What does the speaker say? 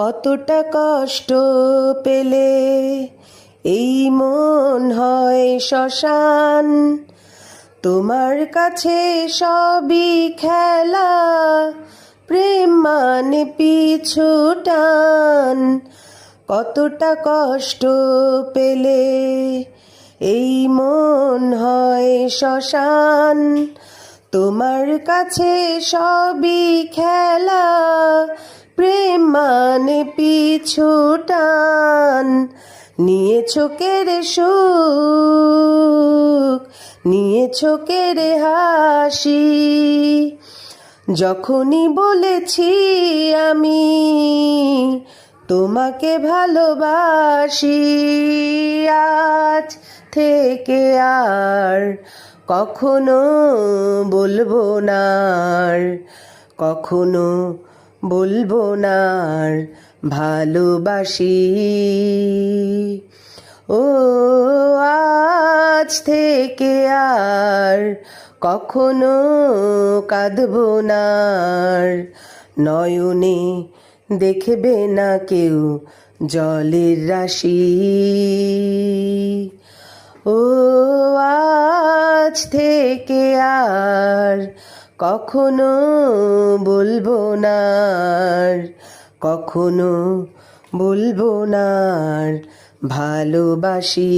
কতটা কষ্ট পেলে? এই মন হয় শ্মশান। তোমার কাছে সবই খেলা, প্রেম মানে পিছু টান। কতটা কষ্ট পেলে? এই মন হয় শ্মশান। তোমার কাছে সবই খেলা প্রেম মানে পিছু টান নিয়েছো কেড়ে সুখ নিয়েছো কেড়ে হাসি। যখনই বলেছি আমি, তোমাকে ভালোবাসি, আজ থেকে আর কখনো বলব না কখনো বলব না ভালোবাসি। ও আজ থেকে আর কখনো কাঁদবো না নয়নে দেখবে না কেউ জলের রাশি। ও আজ থেকে আর কখনো বলব না কখনো বলব না ভালোবাসি।